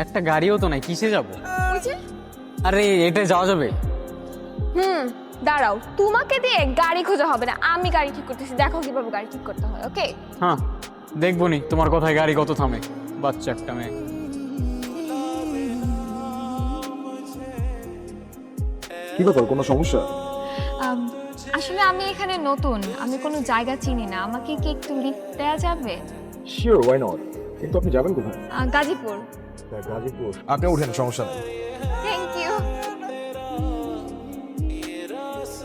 একটা গাড়িও তো নাই কিসে যাব? আরে এটা যাওয়া যাবে। হুম দাঁড়াও তোমাকে দিয়ে গাড়ি খোঁজা হবে না আমি গাড়ি ঠিক করতেছি দেখো কীভাবে গাড়ি ঠিক করতে হয় ওকে? হ্যাঁ দেখব নি তোমার কথায় গাড়ি কত থামে বাচ্চা একটা মেয়ে। কি ব্যাপার কোনো সমস্যা? আসলে আমি এখানে নতুন আমি কোনো জায়গা চিনি না আমাকে কি একটু লিফট দেওয়া যাবে? শিওর ওয়াই নট কিন্তু আপনি যাবেন কোথায়? গাজীপুর। গাজীপুর। আপনি উঠেন সমস্যা নেই। থ্যাংক ইউ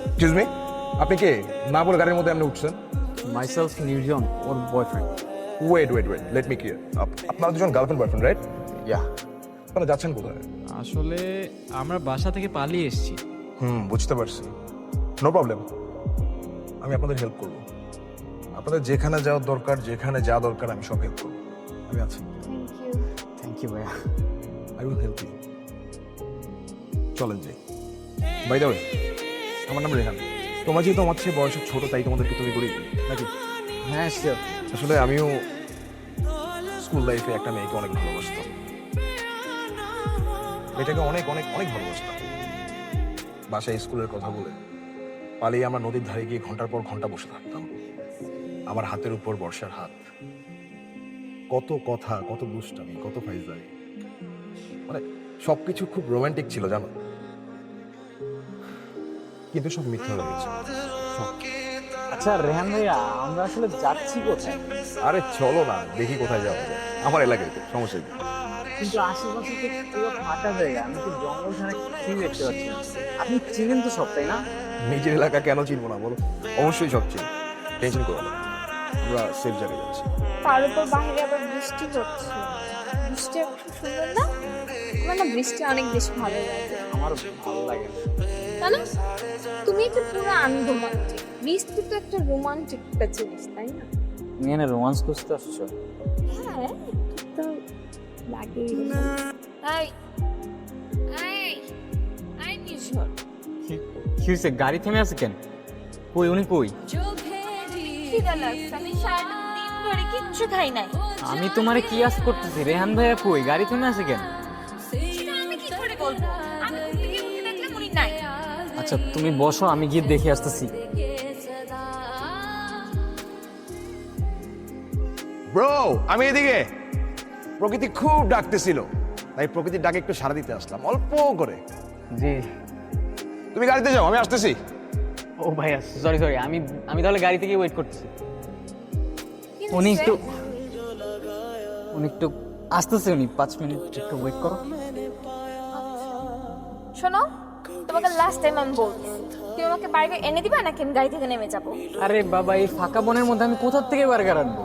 এক্সকিউজ মি আপনি কে? না বলে গাড়ির মধ্যে আপনি উঠছেন? মাইসেলফ নির্জন ওর boyfriend wait wait wait let me clear আপনারা দুজন গার্লফ্রেন্ড বয়ফ্রেন্ড রাইট ইয়া আপনারা যাচ্ছেন কোথায়? আসলে আমরা বাসা থেকে পালিয়ে এসেছি। হুম বুঝতে পারছি। নো প্রবলেম আমি আপনাদের হেল্প করব। আপনাদের যেখানে যাওয়ার দরকার যেখানে যা দরকার আমি সব হেল্প করব। আমি আছি। থ্যাংক ইউ ভাইয়া আই উইল হেল্প ইউ চলেন যাই। বাই দ্য ওয়ে আমার নাম রেহান। তোমরা যেহেতু আমার চেয়ে বয়সে ছোট তাই তোমাদেরকে তৈরি করি নাকি? হ্যাঁ শিওর আসলে আমিও স্কুল লাইফে একটা মেয়েকে অনেক ভালোবাসতাম। মেয়েটাকে অনেক অনেক অনেক ভালোবাসতাম। বাসায় স্কুলের কথা বলে পালিয়ে আমরা নদীর ধারে গিয়ে ঘণ্টার পর ঘণ্টা বসে থাকতাম। আমার হাতের উপর বর্ষার হাত। কত কথা কত দুষ্টামি কত ফাইজলামি। মানে সবকিছু খুব রোমান্টিক ছিল জানো? কিন্তু সব মিথ্যা হয়ে গেছে। আচ্ছা রেহান ভাইয়া আমরা আসলে যাচ্ছি কোথায়? আরে চলো না দেখি কোথায় যাব আমার এলাকায় তো সমস্যা কি? কিন্তু আশেপাশে তো পুরো ফাঁকা জায়গা আমি তো জঙ্গল ছাড়া কিছুই দেখতে পাচ্ছি না। আপনি চিনেন তো সব তাই না? নিজের এলাকা কেন চিনবো না বলো? অবশ্যই সব চিনি। টেনশন করো না। আমরা সেফ জায়গায় যাচ্ছি। তার উপর বাইরে আবার বৃষ্টি হচ্ছে। বৃষ্টি খুব সুন্দর না? আমার না বৃষ্টি অনেক বেশি ভালো লাগে। আমার ভালো লাগে। তুমি তো পুরো আনরোমান্টিক। বৃষ্টি তো একটা রোমান্টিক একটা জিনিস তাই না? তুমি এনে রোমান্স করতে আসছো? হ্যাঁ তো লাগে। কি হয়েছে গাড়ি থেমে আছে কেন? কই উনি কই? খিদে লাগছে আমি সারাটা দিন ধরে কিচ্ছু খাই নাই। আমি তোমারে কি আস করতেছি? রেহান ভাইয়া কই? গাড়ি থেমে আছে কেন? সেটা আমি কি করে বলব? আমি ঘুম থেকে উঠে দেখলাম উনি নাই। আচ্ছা তুমি বসো আমি গিয়ে দেখে আসতেছি। ব্রো আমি এদিকে। প্রকৃতি খুব ডাকতেছিল তাই প্রকৃতির ডাকে একটু সাড়া দিতে আসলাম অল্প করে। জি। তুমি গাড়িতে যাও আমি আসতেছি। ও ভাইয়া সরি সরি আমি আমি তাহলে গাড়ি থেকে ওয়েট করছি। উনি? একটু উনি একটু আসতেছে উনি পাঁচ মিনিট একটু ওয়েট করো। শোনো তোমাকে লাস্ট টাইম আমি বলছি তুমি আমাকে বার্গার এনে দিবা নাকি আমি গাড়ি থেকে নেমে যাব? আরে বাবা এই ফাঁকা বনের মধ্যে আমি কোথার থেকে বার্গার আনব?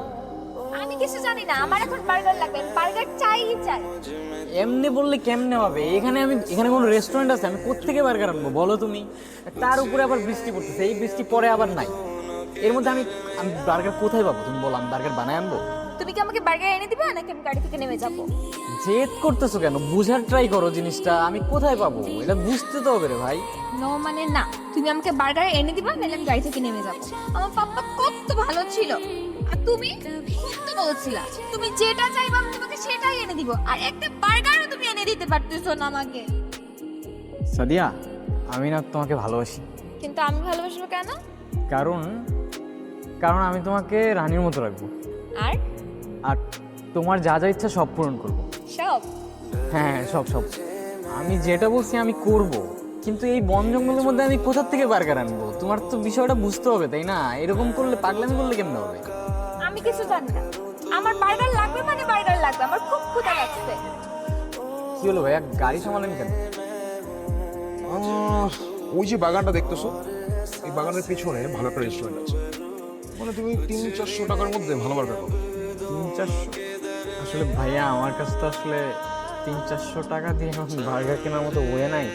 কিছু জানি না আমার এখন বার্গার লাগবে বার্গার চাই চাই। এমনি বললে কেমনে হবে? এখানে আমি এখানে কোনো রেস্টুরেন্ট আছে আমি কোত্থেকে বার্গার আনব? বলো তুমি। তার উপরে আবার বৃষ্টি পড়তেছে এই বৃষ্টি পরে আবার নাই। এর মধ্যে আমি আমি বার্গার কোথায় পাবো? তুমি বলো আমি বার্গার বানায় আনব? তুমি কি আমাকে বার্গার এনে দিবা নাকি আমি গাড়ি থেকে নেমে যাব? জেদ করতেছো কেন? বুঝার ট্রাই করো জিনিসটা আমি কোথায় পাবো? এটা বুঝতে তো হবে রে ভাই। নো মানে না। তুমি আমাকে বার্গার এনে দিবা নাহলে আমি গাড়ি থেকে নেমে যাব। আমার পাপ্পা কত ভালো ছিল। তুমি? তো বলছিলা। তুমি যেটা চাইবা আমি তোমাকে সেটাই এনে দিব। আর একটা বার্গারও তুমি এনে দিতে পারতেছো না আমাকে। সাদিয়া আমি না তোমাকে ভালোবাসি। কিন্তু আমি ভালোবাসবো কেন? কারণ কারণ আমি তোমাকে রানীর মতো রাখব। আর? আর তোমার যা যা ইচ্ছা সব পূরণ করব। সব? হ্যাঁ সব সব। আমি যেটা বলছি আমি করব। কিন্তু এই বন জঙ্গলের মধ্যে আমি কোথা থেকে বার্গার আনব? তোমার তো বিষয়টা বুঝতে হবে তাই না? এরকম করলে পাগলামি করলে কেমন হবে? আমি কিছু জানি না। আমার বার্গার লাগবে মানে বার্গার লাগবে আমার খুব ক্ষুধা লাগছে। কি হলো ভাইয়া গাড়ি সামালেন কেন? আহ, ওই যে বাগানটা দেখতেছো এই বাগানের পিছনে ভালো একটা রেস্টুরেন্ট আছে। মানে তুমি তিন চারশো টাকার মধ্যে ভালো বার্গার পাবে। তিন চারশো? আসলে ভাইয়া আমার কাছে তো আসলে তিন চারশো টাকা দিয়ে এখন বার্গার কেনার মতো ওয়ে নাই।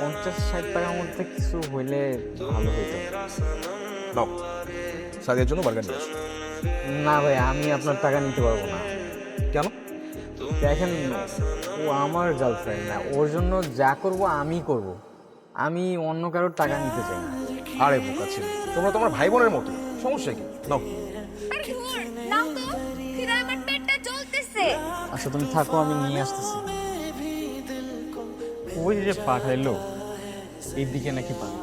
পঞ্চাশ ষাট টাকার মধ্যে কিছু হইলে ভালো হতো নাও সাদিয়ার জন্য বার্গার নিয়ে আসো। না ভাই আমি আপনার টাকা নিতে পারব না। কেন? দেখেন ও আমার গার্লফ্রেন্ড না ওর জন্য যা করব আমি করব। আমি অন্য কারোর টাকা নিতে চাই না। আরে বোকা ছিল তোমরা তোমার ভাই বোনের মতো সমস্যা কি? নাও। আচ্ছা তুমি থাকো আমি নিয়ে আসতেছি। ওই যে পাঠাইলো এইদিকে নাকি পাঠাইলো।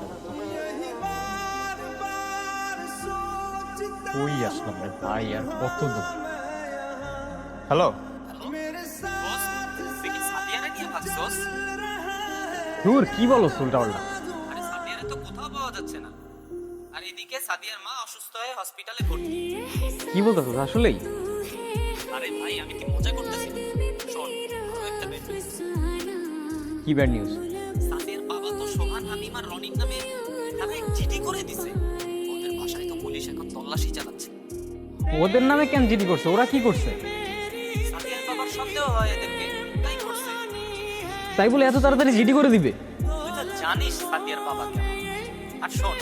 ওই আসলাম রে ভাই আর কত দূর হ্যালো দূর কি বলো উল্টা পাল্টা আরে সাদিয়ারে তো কোথাও পাওয়া যাচ্ছে না। আর এদিকে সাদিয়ার মা অসুস্থ হয়ে হসপিটালে ভর্তি। কি বলতেছো আসলেই? আরে ভাই আমি কি মজা করতেছি? শোন আরও একটা বেড কি ব্যাড নিউজ সাদিয়ার বাবা তো সোহান হামিম আর রনিক নামে নামে জিডি করে দিছে। পুলিশ এখন তল্লাশি চালাচ্ছে। ওদের নামে কেন জিডি করছে? ওরা কি করছে? সাদিয়ার বাবার সন্দেহ হয় এদেরকে তাই করছে। তাই বলে এত তাড়াতাড়ি জিডি করে দিবে? তুই তো জানিস সাদিয়ার বাবা কেমন। আর শোন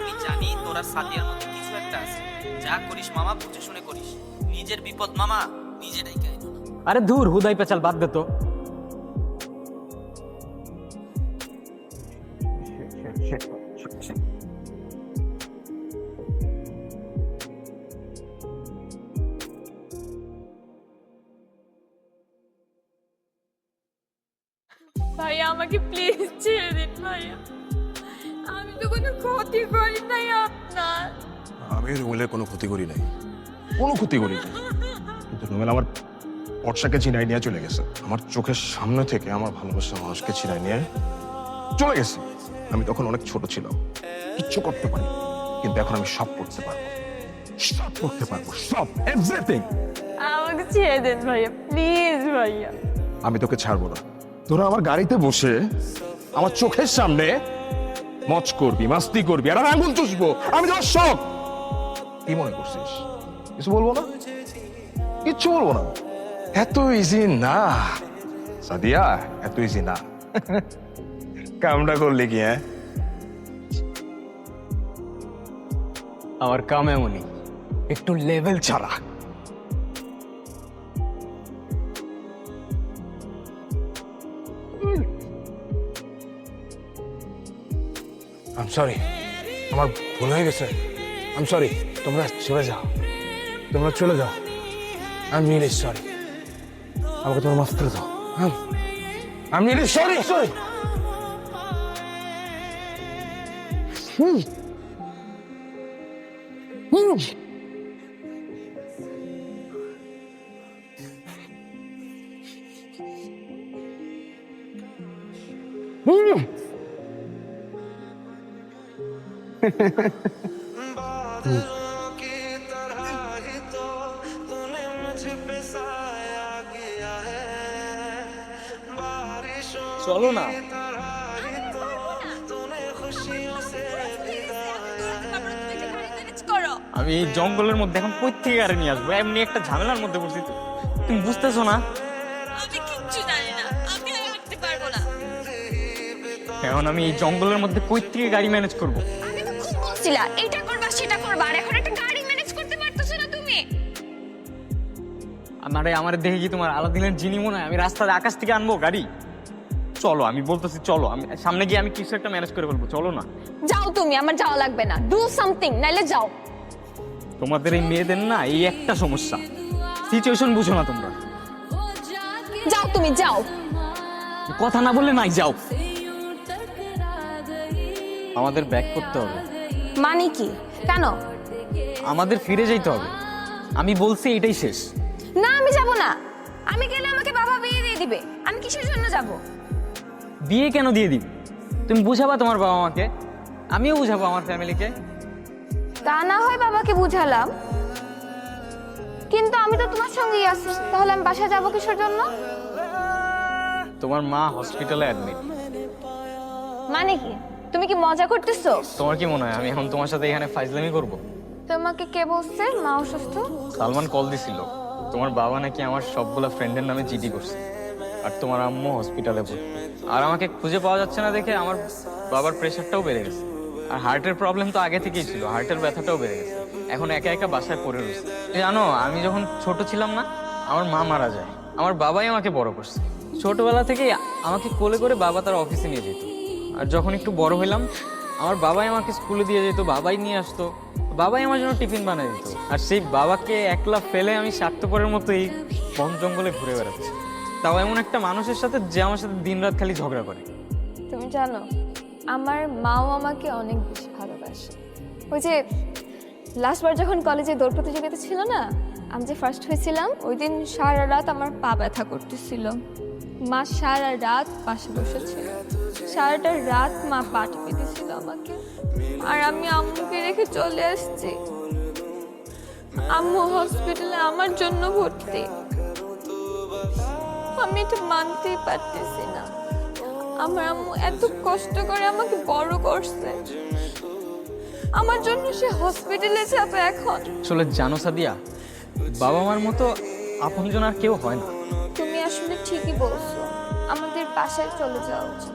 আমি জানি তোর সাদিয়ার মধ্যে কিছু একটা আছে। যা করিস মামা বুঝে শুনে করিস। নিজের বিপদ মামা নিজেরাই গায়ে না আরে ধুর হুদাই পেঁচাল বাদ দে তো। ভাইয়া আমাকে প্লিজ ছেড়ে দিন ভাইয়া। আমি তো কোনো ক্ষতি করি নাই আপনার। আমি রুমেলের কোনো ক্ষতি করি নাই। কোনো ক্ষতি করি নাই। কিন্তু রুমেল আমার বর্ষাকে চিনাই নিয়ে চলে গেছে। আমার চোখের সামনে থেকে আমার ভালোবাসার মানুষকে চিনাই নিয়ে চলে গেছে। আমি তখন অনেক ছোট ছিলাম। কিচ্ছু করতে পারি কিন্তু এখন আমি সব করতে পারব। সব করতে পারব। সব। এভরিথিং আমাকে ছেড়ে দেন ভাইয়া। প্লিজ ভাইয়া। আমি তোকে ছাড়বো না। তোরা আমার গাড়িতে বসে আমার চোখের সামনে মচ করবি, মাস্তি করবি, আর আঙুল চুষবো। আমি তোমার শখ। কি মনে করছিস? কিছু বলব না? কিচ্ছু বলব না। এত ইজি না। সাদিয়া, এত ইজি না। কামটা করলে কি হ্যাঁ? আমার কাম এমনই। একটু লেভেল ছাড়া। আম সরি আমার ভুল হয়ে গেছে। আম সরি তোমরা চলে যাও। তোমরা চলে যাও। আমি রিয়েলি সরি আমাকে তোমার মাফ করে দাও। আমি রিয়েলি সরি সরি চলো না। আমি এই জঙ্গলের মধ্যে এখন কই থেকে গাড়ি নিয়ে আসব? এমনি একটা ঝামেলার মধ্যে পড়ছি তো। তুমি বুঝতেছো আর না। এখন আমি এই জঙ্গলের মধ্যে কই থেকে গাড়ি ম্যানেজ করব? বলছিলা এটা করবা সেটা করবা। আর এখন একটা গাড়ি ম্যানেজ করতে পারতেছো না তুমি। আমারে আমার দেখে কি তোমার আলাদিনের জিনি মনে হয়? আমি রাস্তার আকাশ থেকে আনব গাড়ি? চলো আমি বলতেছি চলো আমি সামনে গিয়ে আমি কিছু একটা ম্যানেজ করে ফেলব চলো না। যাও তুমি আমার যাওয়া লাগবে না। ডু সামথিং নাইলে যাও। তোমাদের এই মেয়েদের না এই একটা সমস্যা। সিচুয়েশন বুঝো না তোমরা। যাও তুমি যাও। কথা না বললে নাই যাও। আমাদের ব্যাক করতে হবে। মানে কি? কেন? আমাদের ফিরে যেতে হবে। আমি বলছি এটাই শেষ। না আমি যাব না। আমি গেলে আমাকে বাবা বিয়ে দিয়ে দিবে। আমি কিসের জন্য যাব? বিয়ে কেন দিয়ে দিবি? তুমি বুঝাবা তোমার বাবা মাকে? আমিও বুঝাবো আমার ফ্যামিলিকে। তা না হয় বাবাকে বুঝালাম। কিন্তু আমি তো তোমার সঙ্গেই আছি। তাহলে আমি বাসায় যাব কিসের জন্য? তোমার মা হসপিটালে অ্যাডমিট মানে কি? তুমি কি মজা করতেছো? তোমার কি মনে হয়? আমি এখন তোমার সাথে এখানে ফাইজলামি করব? তোমাকে কে বলছে? মা অসুস্থ? সালমান কল দিছিল। তোমার বাবা নাকি আমার সবগুলা ফ্রেন্ডের নামে জিডি করছে। আর তোমার আম্মু হসপিটালে ভর্তি। আর আমাকে খুঁজে পাওয়া যাচ্ছে না দেখে আমার বাবার প্রেশারটাও বেড়ে গেছে। আর হার্টের প্রবলেম তো আগে থেকেই ছিল। হার্টের ব্যথাটাও বেড়ে গেছে। এখন একা একা বাসায় পড়ে রয়েছে। জানো আমি যখন ছোট ছিলাম না আমার মা মারা যায়। আমার বাবাই আমাকে বড় করছে। ছোটবেলা থেকেই আমাকে কোলে করে বাবা তার অফিসে নিয়ে যেত। আর যখন একটু বড় হইলাম, আমার বাবাই আমাকে স্কুলে দিয়ে যেত, বাবাই নিয়ে আসতো। বাবাই আমার জন্য টিফিন বানিয়ে দিত। আর সেই বাবাকে একলা ফেলে আমি স্বার্থপরের মতো এই বন জঙ্গলে ঘুরে বেড়াচ্ছি। তাও এমন একটা মানুষের সাথে যে আমার সাথে দিনরাত খালি ঝগড়া করে। তুমি জানো, আমার মাও আমাকে অনেক বেশি ভালোবাসে। ওই যে লাস্টবার যখন কলেজে দৌড় প্রতিযোগিতা ছিল না, আমি যে ফার্স্ট হয়েছিলাম, ওই দিন সারা রাত আমার পা ব্যথা করতেছিল। মা সারা রাত পাশে বসেছিল। সারাটা রাত মা পা টিপে দিয়েছিল আমাকে। আর আমি আম্মুকে রেখে চলে আসছি। আম্মু হসপিটালে আমার জন্য ভর্তি। আমি এটা মানতেই পারতেছি না। আমার আম্মু এত কষ্ট করে আমাকে বড় করছে। আমার জন্য সে হসপিটালে যাবে এখন। আসলে জানো সাদিয়া। বাবা মার মতো আপনজন আর কেউ হয় না। তুমি আসলে ঠিকই বলছো। আমাদের বাসায় চলে যাওয়া উচিত।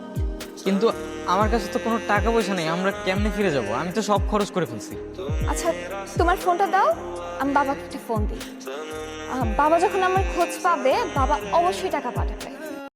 কিন্তু আমার কাছে তো কোনো টাকা পয়সা নেই আমরা কেমনে ফিরে যাব? আমি তো সব খরচ করে ফেলছি। আচ্ছা তোমার ফোনটা দাও আমি বাবাকে একটা ফোন দিই। আহ, বাবা যখন আমার খোঁজ পাবে বাবা অবশ্যই টাকা পাঠাবে।